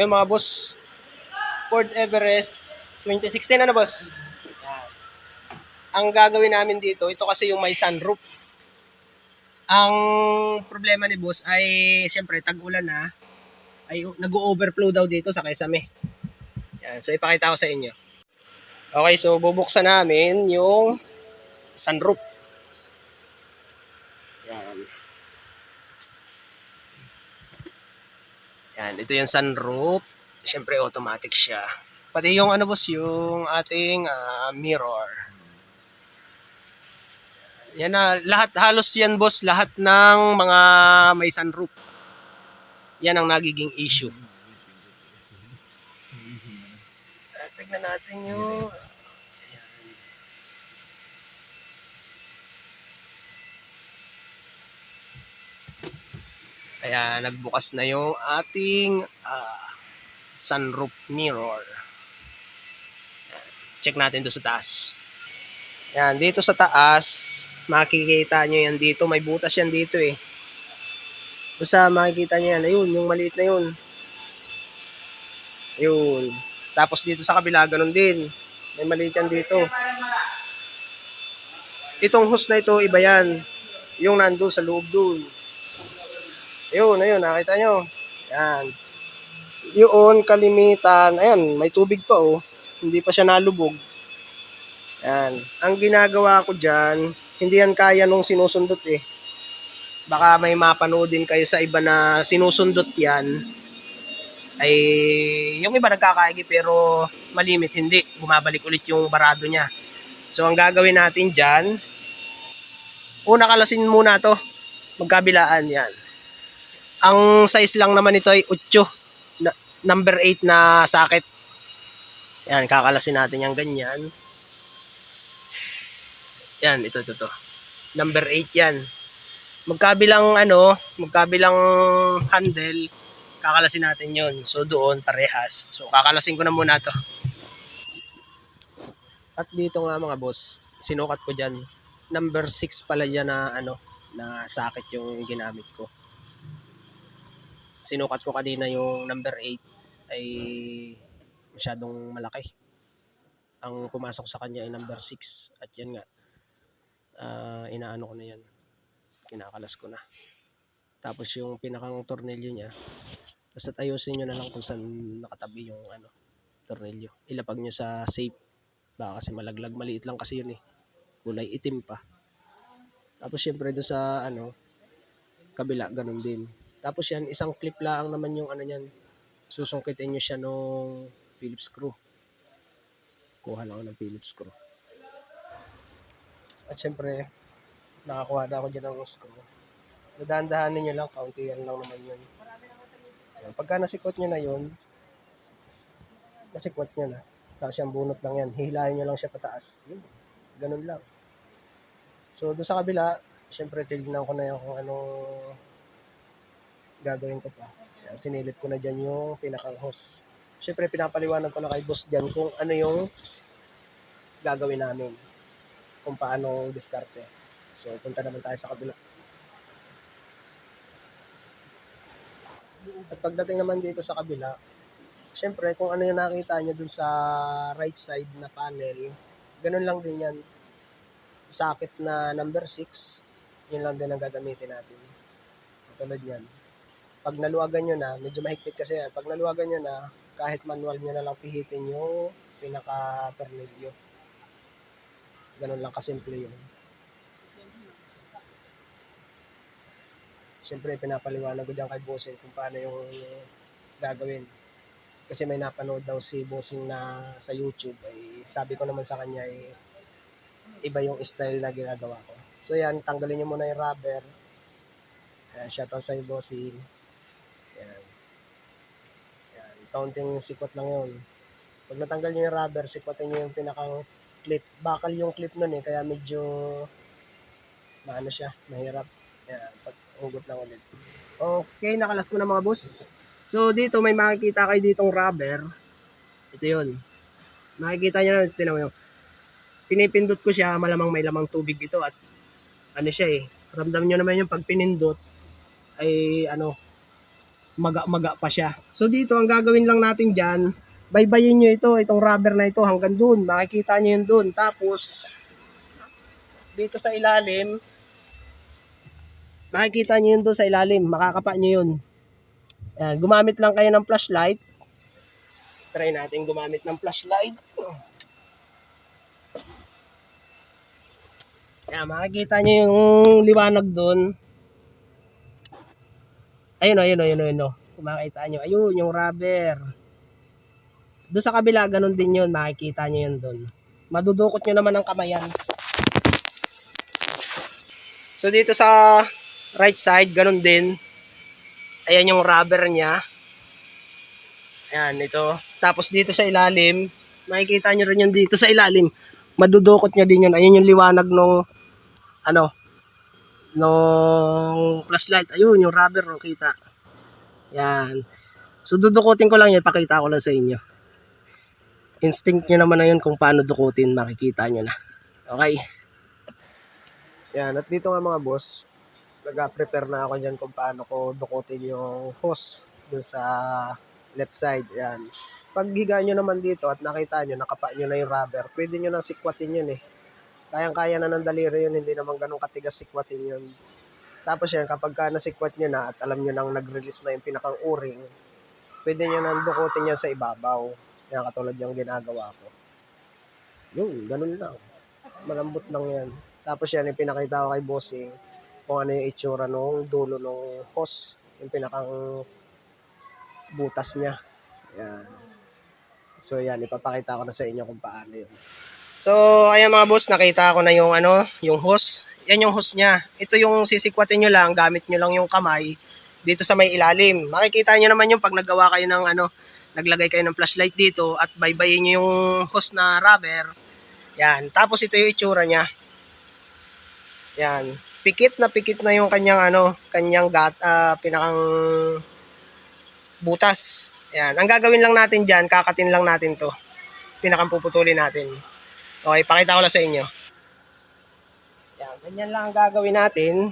Yung mga boss, Ford Everest 2016 ano boss? Ang gagawin namin dito, ito kasi yung may sunroof. Ang problema ni boss ay siyempre tag-ulan na ay nag-overflow daw dito sa Kaisame. Yan, so ipakita ko sa inyo. Okay, so bubuksan namin yung sunroof. Yan. Yan, ito yung sunroof. Siyempre automatic siya. Pati yung ano boss, yung ating ah, mirror. Yan na, lahat, halos yan boss, lahat ng mga may sunroof. Yan ang nagiging issue. Ah, tignan natin yung... Kaya nagbukas na yung ating ah, sunroof mirror. Check natin doon sa taas. Yan, dito sa taas, makikita nyo yan dito. May butas yan dito eh. Basta makikita nyo yan. Ayun, yung maliit na yun. Ayun. Tapos dito sa kabila, ganun din. May maliit yan dito. Itong hose na ito, iba yan. Yung nandun sa loob dun. Ayun, ayun, nakita nyo. Yan. Yun, kalimitan. Ayan, may tubig pa oh. Hindi pa siya nalubog. Yan. Ang ginagawa ko dyan, hindi yan kaya nung sinusundot eh. Baka may mapanood din kayo sa iba na sinusundot yan. Ay, yung iba nagkakaigi pero malimit, hindi. Bumabalik ulit yung barado niya. So, ang gagawin natin dyan, una kalasin muna to. Magkabilaan yan. Ang size lang naman ito ay 8. Na- number 8 na socket. Yan, kakalasin natin yung ganyan. Yan, ito, ito, ito. Number 8 yan. Magkabilang ano, magkabilang handle, kakalasin natin yon So doon, parehas. So kakalasin ko na muna to. At dito nga mga boss, sinukat ko dyan. Number 6 pala dyan na ano, na socket yung ginamit ko. Sinukat ko kanina yung number 8 ay masyadong malaki. Ang pumasok sa kanya ay number 6 at yan nga ah, inaano ko na yan kinakalas ko na. Tapos yung pinakang tornilyo niya basta ayusin nyo na lang kung saan nakatabi yung ano tornilyo. Ilapag nyo sa safe. Baka kasi malaglag. Maliit lang kasi yun eh. Kulay itim pa. Tapos syempre doon sa ano kabila ganun din tapos yan isang clip lang naman yung ano yan susungkitin nyo siya nung Phillips screw kuha lang ako ng Phillips screw at syempre, nakakuha na ako dyan ng screw. Dadaan-dahanin nyo lang, kaunti yan lang naman yun. Ayan, Pagka nasikot nyo na yun, nasikot nyo na. Tapos yung bunot lang yan. Hihilahin nyo lang siya pataas. Yun. Ganun lang. So, doon sa kabila, syempre, tinignan ko na yung kung anong gagawin ko pa. Ayan, sinilip ko na dyan yung pinakang hose. Syempre, pinapaliwanag ko na kay boss dyan kung ano yung gagawin namin kung paano diskarte. So, punta naman tayo sa kabila. At pagdating naman dito sa kabila, syempre, kung ano yung nakita nyo dun sa right side na panel, ganun lang din yan. Socket na number 6, yun lang din ang gagamitin natin. Katulad yan. Pag naluwagan nyo na, medyo mahigpit kasi yan. Pag naluwagan nyo na, kahit manual nyo na lang pihitin yung pinaka-tornilyo. Ganun lang kasimple yun. Siyempre, pinapaliwanag ko dyan kay Bossing kung paano yung gagawin. Kasi may napanood daw si Bossing na sa YouTube. Ay, sabi ko naman sa kanya, ay, iba yung style na ginagawa ko. So yan, tanggalin nyo muna yung rubber. Ayan, shoutout sa Bossing. Counting sikot lang yun. Pag natanggal nyo yung rubber, sikwatin nyo yung pinakang clip. Bakal yung clip nun eh, kaya medyo maano siya, mahirap. Yan, pag hugot lang ulit. Okay, nakalas ko na mga boss. So dito may makikita kayo ditong rubber. Ito yun. Makikita nyo na, tinaw nyo. Pinipindot ko siya, malamang may lamang tubig ito at ano siya eh. Ramdam nyo naman yung pag pinindot ay ano, maga-maga pa siya. So dito, ang gagawin lang natin dyan, baybayin nyo ito, itong rubber na ito hanggang dun. Makikita nyo yun dun. Tapos, dito sa ilalim, makikita nyo yun doon sa ilalim. Makakapa nyo yun. Yan, gumamit lang kayo ng flashlight. Try natin gumamit ng flashlight. Yan, makikita nyo yung liwanag doon. Ayun o, ayun o, ayun o, ayun o. Kung makikita nyo, ayun, yung rubber. Doon sa kabila, ganun din yun. Makikita nyo yun doon. Madudukot nyo naman ang kamayan. So dito sa right side, ganun din. Ayan yung rubber niya. Ayan, ito. Tapos dito sa ilalim, makikita nyo rin yun dito sa ilalim. Madudukot nyo din yun. Ayun yung liwanag nung, ano, nung flashlight. Ayun, yung rubber, oh, kita. Yan. So dudukutin ko lang yun, pakita ko lang sa inyo. Instinct nyo naman na yun kung paano dukutin, makikita nyo na. Okay. Yan, at dito nga mga boss, nag-prepare na ako dyan kung paano ko dukutin yung hose dun sa left side. Yan. Pag higa nyo naman dito at nakita nyo, nakapa nyo na yung rubber, pwede nyo nang sikwatin yun eh. Kayang-kaya na ng daliri yun, hindi naman ganun katigas sikwatin yun. Tapos yan, kapag ka nasikwat nyo na at alam nyo nang nag-release na yung pinakang uring, pwede nyo nang dukutin yan sa ibabaw. Yan, katulad yung ginagawa ko. Yun, ganun lang. Malambot lang yan. Tapos yan, yung pinakita ko kay Bossing, kung ano yung itsura nung dulo nung hose, yung pinakang butas niya. Yan. So yan, ipapakita ko na sa inyo kung paano yun. So, ayan mga boss, nakita ko na yung ano, yung hose. Yan yung hose niya. Ito yung sisikwatin nyo lang, gamit nyo lang yung kamay dito sa may ilalim. Makikita nyo naman yung pag naggawa kayo ng ano, naglagay kayo ng flashlight dito at baybayin nyo yung hose na rubber. Yan. Tapos ito yung itsura niya. Yan. Pikit na pikit na yung kanyang ano, kanyang gat, ah, pinakang butas. Yan. Ang gagawin lang natin diyan, kakatin lang natin 'to. Pinakang puputulin natin. Okay, pakita ko lang sa inyo. Yan, ganyan lang ang gagawin natin.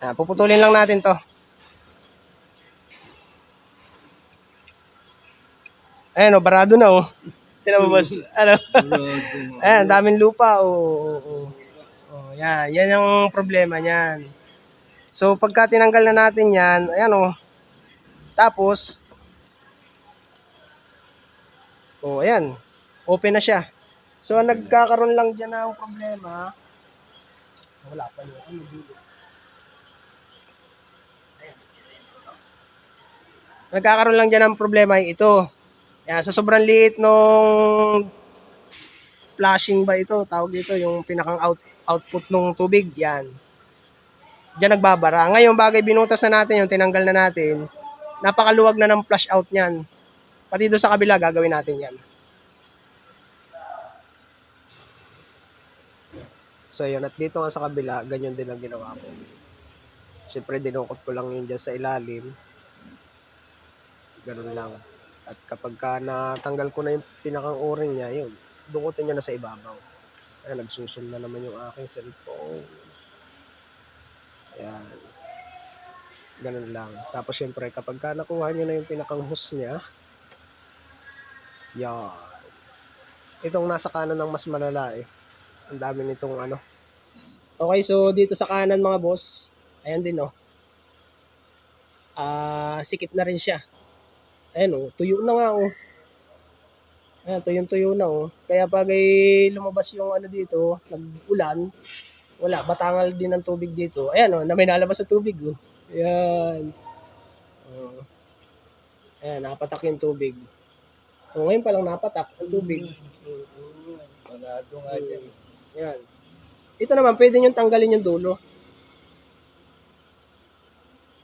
Ah, puputulin lang natin 'to. Ayan, oh, barado na, oh. Tinan mo, boss. Ano? Ayan, daming lupa, oh. oh, oh. Oh, yan. Yan yung problema niyan. So, pagka tinanggal na natin yan, ayan, oh. Tapos, oh, ayan. Open na siya. So, ang nagkakaroon lang dyan ng problema, wala pa yun. Ano? Ayan. Nagkakaroon lang dyan ng problema ay ito. Yan, sa sobrang liit nung flashing ba ito, tawag dito, yung pinakang out, output ng tubig, yan. Diyan nagbabara. Ngayon, bagay binutas na natin yung tinanggal na natin, napakaluwag na ng flash out niyan. Pati doon sa kabila, gagawin natin yan. So, yun. At dito nga sa kabila, ganyan din ang ginawa ko. Siyempre, dinukot ko lang yun dyan sa ilalim. Ganun lang. At kapag ka natanggal ko na yung pinakang o-ring niya, yun, dukutin niya na sa ibabaw. Ay, nagsusun na naman yung aking cellphone. Ayan. Ganun lang. Tapos syempre, kapag ka nakuha niyo na yung pinakang hose niya, yan. Itong nasa kanan ng mas malala eh. Ang dami nitong ano. Okay, so dito sa kanan mga boss, ayan din oh. Ah, sikip na rin siya. Ayan oh, tuyo na nga oh. Ayan, tuyong-tuyo na oh. Kaya pag ay lumabas yung ano dito, nag-ulan, wala, batangal din ng tubig dito. Ayan oh, na may nalabas sa tubig oh. Ayan. Oh. Ayan, napatak yung tubig. Oh, ngayon pa lang napatak ang tubig. Panado nga dyan. Ayan. Ito naman, pwede nyo tanggalin yung dulo.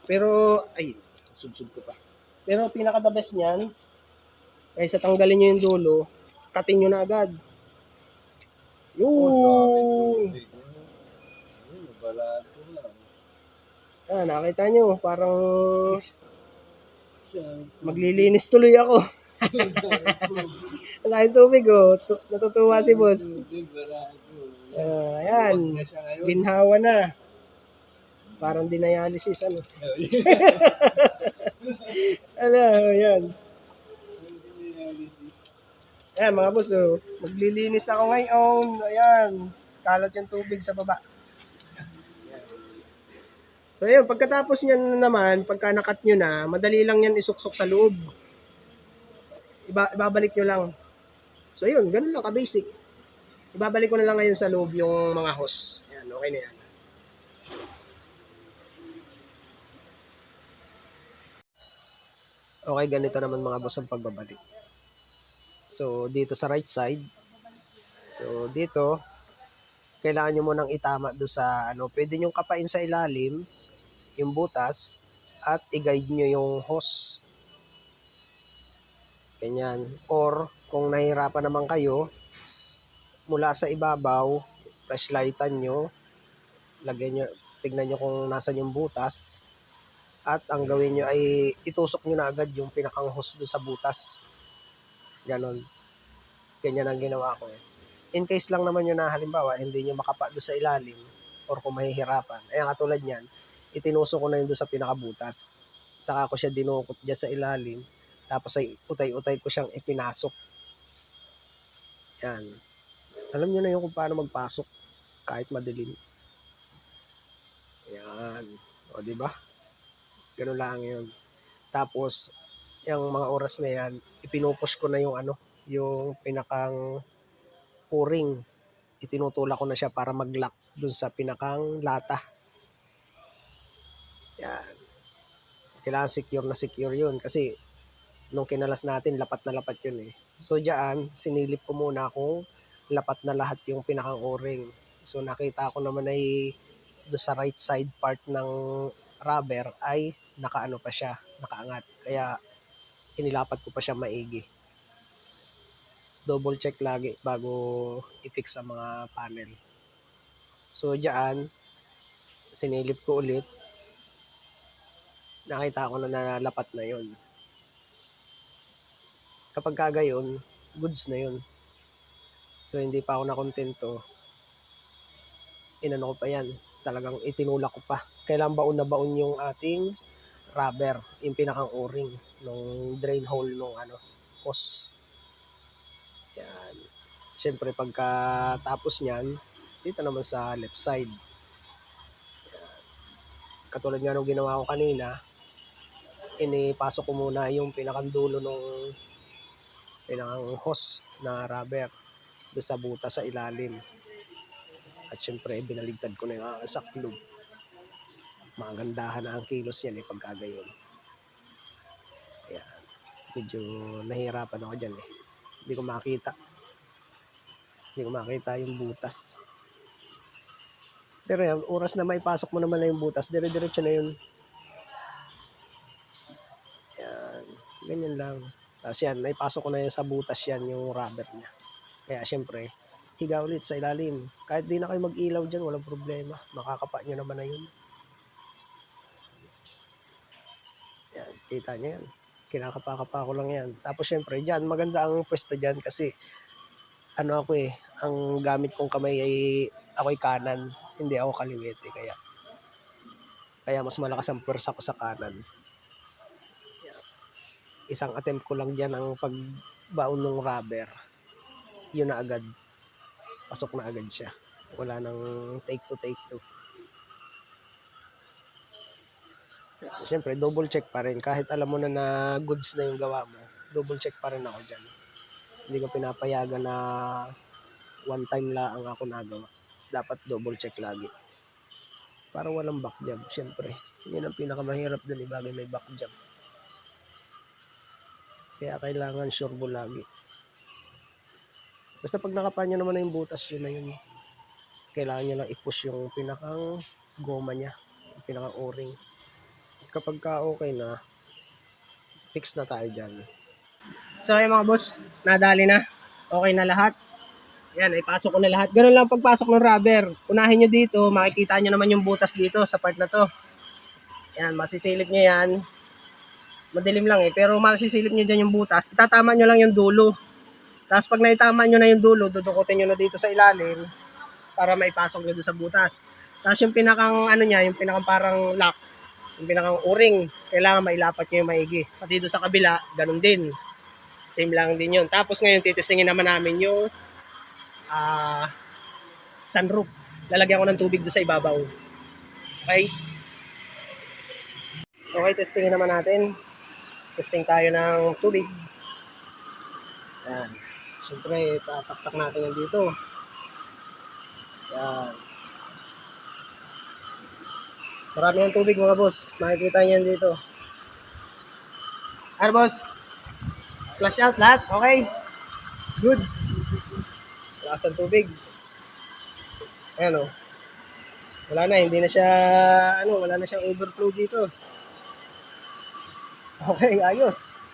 Pero, ay, sud-sud ko pa. Pero pinaka-the best niyan, kaysa tanggalin nyo yung dulo, katin nyo na agad. Yun! Ah, nakita nyo, parang maglilinis tuloy ako. Ang tubig oh. Tu- natutuwa si boss. Ah, ayan, ginhawa na. Parang dinialysis, ano. Ano, yan. Ayan, mga boss, oh. Maglilinis ako ngayon. Ayan. Kalat yung tubig sa baba. Ayan. So, yun. Pagkatapos niyan naman, pagka nakat nyo na, madali lang yan isuksok sa loob. Iba, ibabalik nyo lang. So, yun. Ganun lang ka-basic. Ibabalik ko na lang ngayon sa loob yung mga hose. Ayan, okay na yan. Okay, ganito naman mga boss ang pagbabalik. So, dito sa right side. So, dito, kailangan nyo munang itama do sa, ano, pwede nyo kapain sa ilalim, yung butas, at i-guide nyo yung hose. Ganyan. Or, kung nahihirapan naman kayo, mula sa ibabaw, flashlightan nyo, lagyan nyo, tignan nyo kung nasan yung butas, at ang gawin nyo ay itusok nyo na agad yung pinakang hose sa butas. Ganon. Ganyan ang ginawa ko eh. In case lang naman yun na halimbawa, hindi nyo makapa doon sa ilalim or kung mahihirapan. Ayan, katulad yan, itinusok ko na yun doon sa pinakabutas. Saka ko siya dinukot dyan sa ilalim. Tapos ay utay-utay ko siyang ipinasok. Yan. Alam nyo na yun kung paano magpasok kahit madilim. Yan. O, di ba? Ganun lang yun. Tapos, yung mga oras na yan, ipinupush ko na yung ano, yung pinakang puring. Itinutulak ko na siya para mag-lock dun sa pinakang lata. Yan. Kailangan secure na secure yun kasi nung kinalas natin, lapat na lapat yun eh. So, diyan, sinilip ko muna kung lapat na lahat yung pinakang o-ring. So, nakita ko naman ay do sa right side part ng rubber ay nakaano pa siya, nakaangat. Kaya inilapat ko pa siya maigi. Double check lagi bago i-fix ang mga panel. So diyan, sinilip ko ulit. Nakita ko na nalapat na yon. Kapag kagayon, goods na yun. So hindi pa ako nakontento. Inano ko pa yan. Talagang itinulak ko pa kailangan baon na baon yung ating rubber, yung pinakang o-ring nung drain hole nung ano, hose. Yan. Siyempre pagka tapos niyan, dito naman sa left side. Yan. Katulad nga nung ginawa ko kanina, inipasok ko muna yung pinakang dulo nung pinakang hose na rubber doon sa buta sa ilalim. At syempre, binaligtad ko na yung aking saklog magandahan na ang kilos yan eh pagkagayon. Ayan. Medyo nahihirapan ako dyan eh. Hindi ko makita. Hindi ko makita yung butas. Pero yan, oras na maipasok mo naman na yung butas, dire-diretso na yun. Yan. Ganyan lang. Tapos yan, naipasok ko na yan sa butas yan, yung rubber niya. Kaya syempre, higa ulit sa ilalim. Kahit di na kayo mag-ilaw dyan, walang problema. Makakapa nyo naman na yun. Yan, kita niyo yan. Kinakapa-kapa ko lang yan. Tapos syempre, dyan, maganda ang pwesto dyan kasi ano ako eh, ang gamit kong kamay ay ako'y kanan, hindi ako kaliwete. Kaya, kaya mas malakas ang pwersa ko sa kanan. Isang attempt ko lang dyan ang pagbaon ng rubber. Yun na agad. Pasok na agad siya. Wala nang take to take to. Siyempre, double check pa rin. Kahit alam mo na na goods na yung gawa mo, double check pa rin ako dyan. Hindi ko pinapayagan na one time lang ako nagawa. Dapat double check lagi. Para walang back job, siyempre. Yan ang pinakamahirap dun, ibagay may back job. Kaya kailangan sure lagi. Basta pag nakapan nyo naman na yung butas, yun na yun. Kailangan nyo lang i-push yung pinakang goma niya. Yung pinakang o-ring kapag ka okay na, fix na tayo dyan. So ayun mga boss, nadali na. Okay na lahat. Yan, ipasok ko na lahat. Ganun lang pagpasok ng rubber. Unahin nyo dito, makikita nyo naman yung butas dito sa part na to. Yan, masisilip nyo yan. Madilim lang eh, pero masisilip nyo dyan yung butas. Itatama nyo lang yung dulo. Tapos pag naitama nyo na yung dulo, dudukutin nyo na dito sa ilalim para maipasok nyo doon sa butas. Tapos yung pinakang ano niya, yung pinakang parang lock, yung pinakang o-ring, kailangan mailapat nyo yung maigi. Pati doon sa kabila, ganun din. Same lang din yun. Tapos ngayon, titistingin naman namin yung ah sunroof. Lalagyan ko ng tubig doon sa ibabaw. Okay? Okay, testingin naman natin. Testing tayo ng tubig. Yan. Siyempre, tataktak natin yan dito. Yan. Marami ng tubig mga boss. Makikita niyo yan dito. Ano boss? Flash out lahat? Okay. Goods. Lakas ng tubig. Ayan o. Wala na, hindi na siya, ano, wala na siyang overflow dito. Okay, ayos.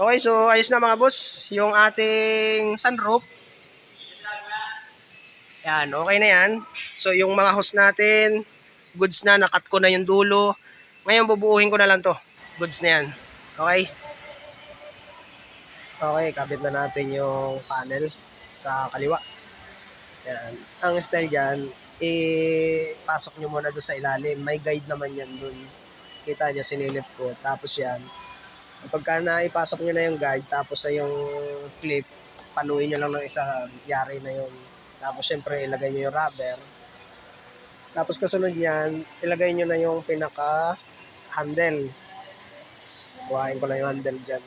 Okay, so ayos na mga boss. Yung ating sunroof. Yan, okay na yan. So yung mga hose natin, goods na, nakat ko na yung dulo. Ngayon bubuuhin ko na lang to. Goods na yan. Okay? Okay, kabit na natin yung panel sa kaliwa. Yan. Ang style dyan, ipasok nyo muna doon sa ilalim. May guide naman yan doon. Kita nyo, sinilip ko. Tapos yan, kapag na ipasok nyo na yung guide, tapos sa yung clip, panuin nyo lang ng isa, yari na yun. Tapos syempre, ilagay nyo yung rubber. Tapos kasunod yan, ilagay nyo na yung pinaka handle. Buhayin ko lang yung handle dyan.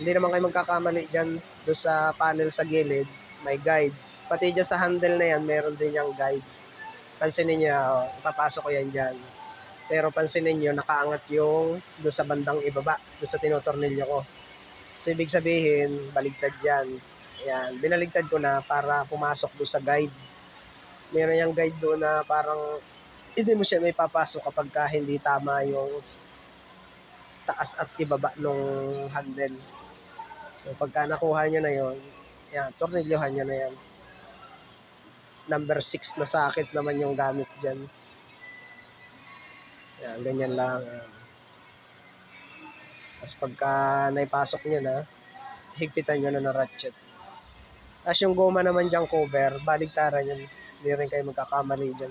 Hindi naman kayo magkakamali dyan doon sa panel sa gilid, may guide. Pati dyan sa handle na yan, meron din yung guide. Pansinin nyo, oh, ipapasok ko yan dyan. Pero pansinin nyo, nakaangat yung doon sa bandang ibaba, doon sa tinotornilyo ko. So, ibig sabihin, baligtad yan. Yan, binaligtad ko na para pumasok doon sa guide. Meron yung guide doon na parang hindi mo siya may papasok kapag ka hindi tama yung taas at ibaba nung handle. So pagka nakuha nyo na yon, yan, tornilyohan nyo na yan. Number 6 na sakit naman yung gamit dyan. Yan, ganyan lang. yan. Tapos pagka naipasok nyo na, higpitan nyo na ng ratchet. Tapos yung goma naman dyan cover, baligtaran yun. Hindi rin kayo magkakamali dyan.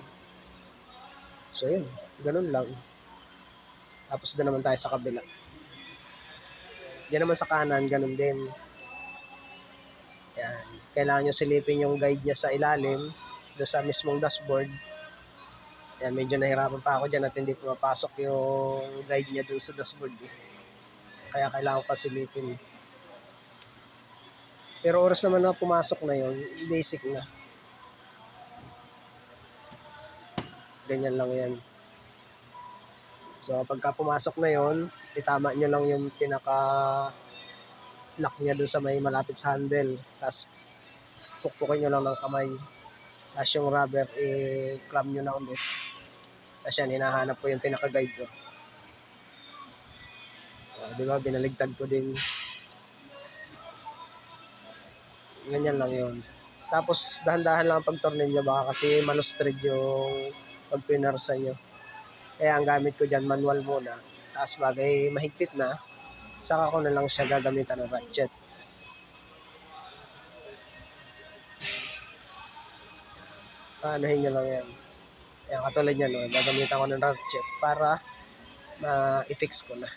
So yun, ganun lang. Tapos doon naman tayo sa kabila. Diyan naman sa kanan, ganun din. Yan. Kailangan nyo silipin yung guide niya sa ilalim, doon sa mismong dashboard. Yan, medyo nahirapan pa ako dyan at hindi pumapasok yung guide niya doon sa dashboard. Eh. Kaya kailangan ko pa silipin. Pero oras naman na pumasok na yon basic na. Ganyan lang yan. So, pagka pumasok na yon itama nyo lang yung pinaka lock niya dun sa may malapit sa handle. Tapos, pukpukin nyo lang ng kamay. Tapos yung rubber, i-clamp nyo na ulit. Tapos yan, hinahanap ko yung pinaka-guide ko. Uh, di ba, binaligtad ko din. Ganyan lang yun. Tapos, dahan-dahan lang ang pagtornilyo baka kasi malustred yung pag pinarsa nyo. Kaya ang gamit ko dyan, manual muna. Tapos bagay mahigpit na, saka ko na lang siya gagamitan ng ratchet. Paanahin nyo lang yan. Ayan, katulad yan, no? gagamitan ko ng ratchet para ma-fix ko na.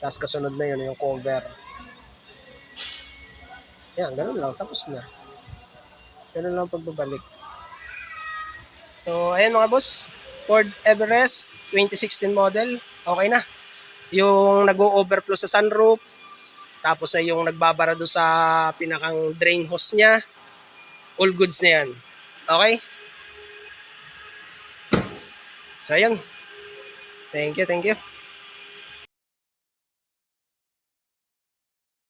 Tapos kasunod na yun, yung cover. Yan, ganun lang. Tapos na. Ganun lang pagbabalik. So, ayan mga boss. Ford Everest 2016 model. Okay na. Yung nag-overflow sa sunroof. Tapos ay yung nagbabara do sa pinakang drain hose niya. All goods na yan. Okay? So, ayan. Thank you, thank you.